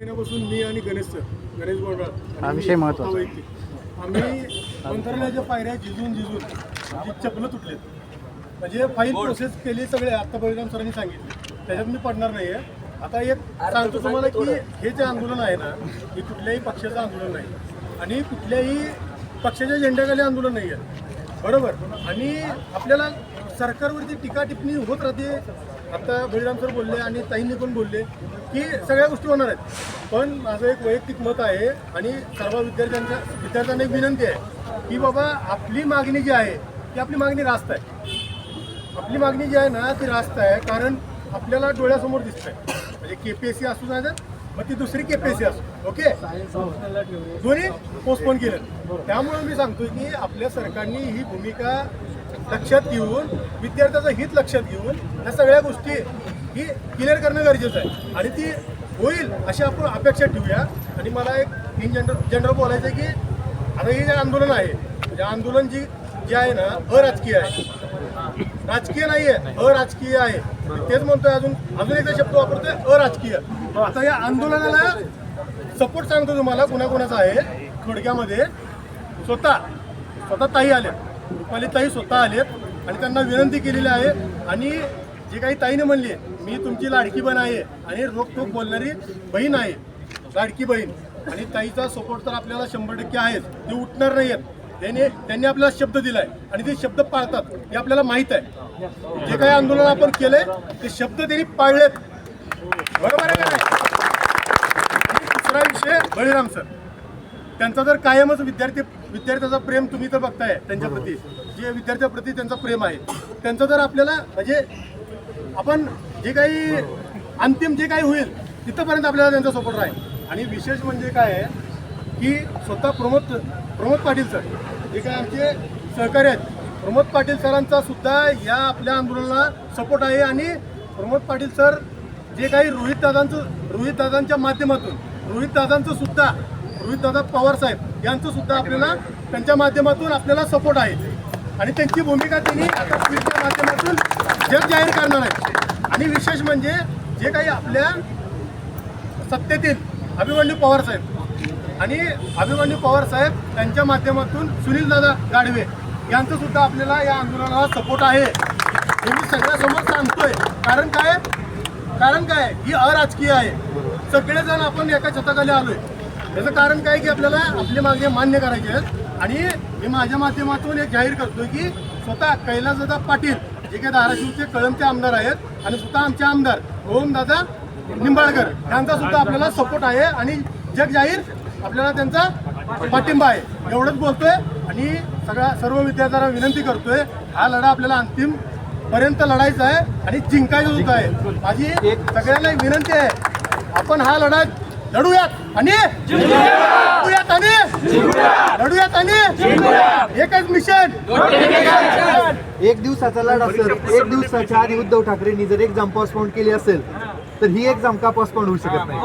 महिन्यापासून मी आणि गणेश सर गणेश हा विषय महत्त्वाचा. वैयक्तिक. आम्ही मंत्रालयाच्या पायऱ्या झिजून झिजून आमची चपलं तुटलेत. म्हणजे फाईल प्रोसेस केली सगळे आता बळीराम सरांनी सांगितले. त्याच्यात मी पडणार नाही आहे आता एक सांगतो तुम्हाला की हे जे आंदोलन आहे ना हे कुठल्याही पक्षाचं आंदोलन नाही. आणि कुठल्याही पक्षाच्या झेंड्याखाली आंदोलन नाही आहे बरोबर? आणि आपल्याला सरकारवरती टीका टिप्पणी होत राहते. आता बलिराम सर बोलले आणि ताईंनी पण बोलले की सगळ्या गोष्टी होणार आहेत. पण माझं एक वैयक्तिक मत आहे आणि सर्व विद्यार्थ्यांच्या विद्यार्थ्यांना एक विनंती आहे की बाबा आपली मागणी जी आहे ती आपली मागणी रास्त आहे. आपली मागणी जी आहे ना ती रास्त आहे कारण आपल्याला डोळ्यासमोर दिसत आहे म्हणजे के पी एस सी असू नाही मग ती दुसरी के पी एस सी असू. ओके? दोन्ही पोस्टपोन केलं. त्यामुळे मी सांगतोय की आपल्या सरकारने ही भूमिका लक्षात घेऊन विद्यार्थ्याचं हित लक्षात घेऊन या सगळ्या गोष्टी ही क्लिअर करणं गरजेचं आहे. आणि ती होईल अशी आपण अपेक्षा ठेवूया. आणि मला एक इन जनरल जनरल बोलायचं आहे की आता हे जे आंदोलन आहे म्हणजे आंदोलन जी जे आहे ना अराजकीय आहे. राजकीय नाही आहे अराजकीय आहे. तेच म्हणतोय अजून अजून एकदा शब्द वापरतोय अराजकीय. आता या आंदोलनाला सपोर्ट सांगतो तुम्हाला कुणाकुणाचा आहे थोडक्यामध्ये स्वतः स्वतः ताई आल्या. रुपाली ताई स्वतः आलेत आणि त्यांना विनंती केलेली आहे. आणि जे काही ताईने म्हणली मी तुमची लाडकी बहीण आहे आणि रोखोक बोलणारी बहीण आहे लाडकी बहीण. आणि ताईचा सपोर्ट तर आपल्याला शंभर टक्के आहेच. ते उठणार नाही आहेत त्याने त्यांनी आपल्याला शब्द दिलाय आणि ते शब्द पाळतात हे आपल्याला माहीत आहे. जे काही आंदोलन आपण केलंय ते शब्द त्यांनी पाळलेत. बरोबर आहे का नाही? दुसरा विषय बळीराम सर. त्यांचा जर कायमच विद्यार्थी विद्यार्थ्याचा प्रेम तुम्ही तर बघताय त्यांच्या प्रती. जे विद्यार्थ्याप्रती त्यांचा प्रेम आहे. त्यांचं जर आपल्याला म्हणजे आपण जे काही अंतिम जे काही होईल तिथंपर्यंत आपल्याला त्यांचा सपोर्ट राहील. आणि विशेष म्हणजे काय आहे की स्वतः प्रमोद प्रमोद पाटील सर जे काही आमचे सहकारी आहेत प्रमोद पाटील सरांचा सुद्धा या आपल्या आंदोलनाला सपोर्ट आहे. आणि प्रमोद पाटील सर जे काही रोहित दादांचं रोहित दादांच्या माध्यमातून रोहित दादांचं सुद्धा रोहितदादा पवार साहेब यांचं सुद्धा आपल्याला त्यांच्या माध्यमातून आपल्याला सपोर्ट आहे. आणि त्यांची भूमिका त्यांनी आता ट्विटच्या माध्यमातून जग जाहीर करणार आहे. आणि विशेष म्हणजे जे काही आपल्या सत्तेतील अभिमन्यू पवार साहेब आणि अभिमन्यू पवार साहेब त्यांच्या माध्यमातून सुनील दादा गाडवे यांचं सुद्धा आपल्याला या आंदोलनाला सपोर्ट आहे. हे मी सगळ्यासमोर सांगतोय. कारण काय? कारण काय? ही अराजकीय आहे. सगळेजण आपण एका छताखाली आलोय. त्याचं कारण काय की आपल्याला आपली मागणी मान्य करायची आहेत आणि मी माझ्या माध्यमातून एक जाहीर करतोय की स्वतः कैलासदादा पाटील जे काही धाराशिवचे कळमचे आमदार आहेत आणि स्वतः आमचे आमदार दादा निंबाळकर यांचा सुद्धा आपल्याला सपोर्ट आहे. आणि जग जाहीर आपल्याला त्यांचा पाठिंबा आहे. एवढंच बोलतोय. आणि सगळ्या सर्व विद्यार्थ्यांना विनंती करतोय हा लढा आपल्याला अंतिम पर्यंत लढायचा आहे आणि जिंकायचं सुद्धा आहे. माझी सगळ्यांना एक विनंती आहे आपण हा लढा लढूयात. आणि लढूयात आणि लढूयात आणि एकच मिशन. एक दिवसाचा लढा सर एक दिवसाच्या आधी उद्धव ठाकरेंनी जर एक्झाम पोस्टपोन केली असेल तर ही एक्झाम का पोस्टपोन होऊ शकत नाही?